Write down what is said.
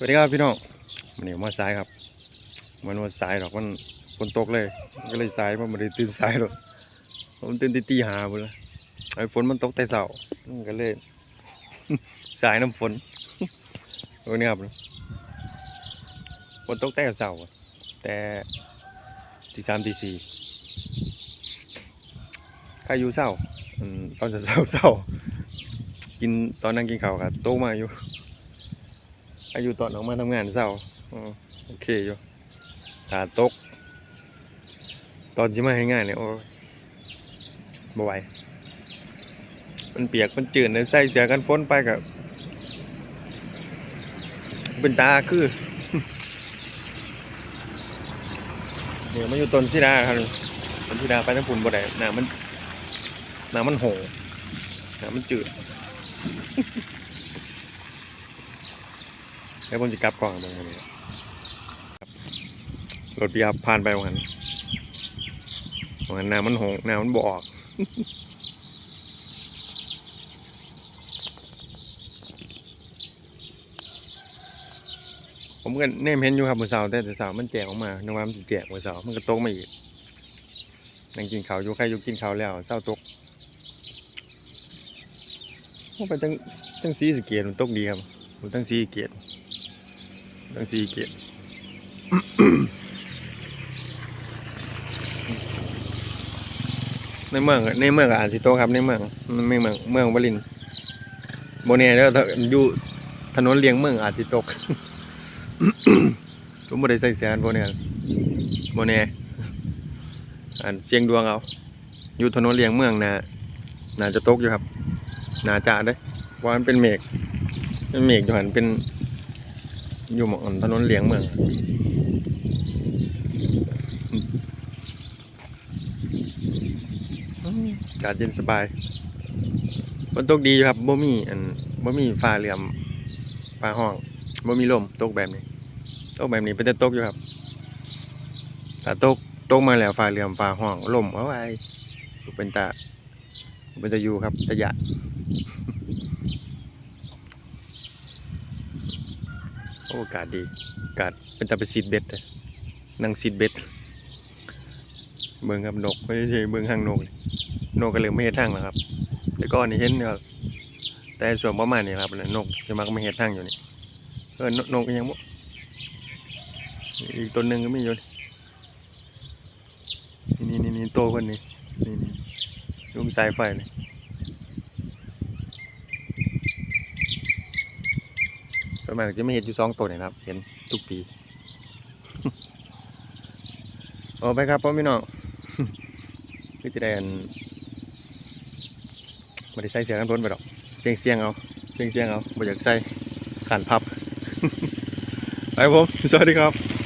สวัสดีครับพี่น้องมันนี่มาสายครับมันว่าสายหรอกมันฝนตกเลยก็เลยสายมันไม่ได้ตื่นสายหรอกผมตื่นตีตีหาไปแล้วไอ้ฝนมันตกแต่เสามันก็เลยสายน้ำฝนโอ้นี่ครับฝนตกแต่เสาแต่ตีสามตีสี่ใครอยู่เศร้าตอนจะเศร้าเศร้ากินตอนนั่งกินข้าวครับโตมาอยู่ อายุตอนออกมาทำงานเศร้าโอเคอยู่ตาตก ตอนสิมาให้งานเนี่ยโอ้ยบ่ไหวมันเปียกมันจืดเลยใส่เสื้อกันฝนไปกับเป็นตาคือเดี๋ยวมาอยู่ต้นชิดาครับต้นชิดาไปทั้งปุ่นบ่ได้น้ำมันน้ำมันโหน้ำมันจืด แล้วผมจะกลับกล่องตรงนี้ครับรถปีอัพผ่านไปวันวันน้ำมันหงน้ำมันบออกผมก็เน่มเห็นอยู่ครับมือเสาแต่แต่เสามันแจกออกมานึกว่ามันจะแจกมือเสามันก็ตกมาอีกนั่งกินข้าวอยู่ใครอยู่กินข้าวแล้วเศร้าตกผมไปตั้งตั้งซีสเกียรมันตกดีครับผมตั้งซีสเกียรั้งสี่เกียรติในเมืองในเมืองก็อาจสิโตครับในเมืองมันไม่เมืองเมืองวลินโบเน่เด้อถ้าอยู่ถนนเลียงเมืองอาจสิตกผมบ่ได้ใส่เสียงโบเน่โบเน่อันเสียงดวงเอาอยู่ถนนเลียงเมืองนะน่าจะตกอยู่ครับน่าจะเด้อเพราะมันเป็นเมฆเป็นเมฆอยู่หันเป็น อยู่หมองถนนเลี้ยงเมืองอากาศเย็นสบายฝนตกดีครับบ่มีอันบ่มีฟ้าเหลี่ยมฟ้าห้องบ่มีลมตกแบบนี้ ตกแบบนี้เป็นแต่ตกอยู่ครับถ้าตกตกมาแล้วฟ้าเหลี่ยมฟ้าห้องลมเอาไว้เป็นตาเป็นตาอยู่ครับตะยะ โอ้อากาศดีอากาศเป็นตาไปซีดเบ็ดนั่งซีดเบ็ดเบิ่งครับนกไม่ใช่เบิ่งหางนกเลยนกก็เลยไม่เห็นทางแล้วครับ แต่ก่อนนี่เห็นครับแต่ส่วนประมาณนี้ครับนกจะมาก็ไม่เห็นทางอยู่นี่เออนกนกยังบ่อีกตัวหนึ่งก็ไม่อยู่นี่นี่นี่นี่โตคนนี้นี่นี่รุมสายไฟเลย ส่วนมากจะไม่เห็นอยู่สองตัวเนี่ยครับ เห็นทุกปีออกไปครับพ่อพี่น้องคือจะได้อันไม่ได้ใส่เสียงกันพ้นไปหรอกเสียงเสียงเอาเสียงเสียงเอาไม่อยากใส่ขันพับไปผมสวัสดีครับ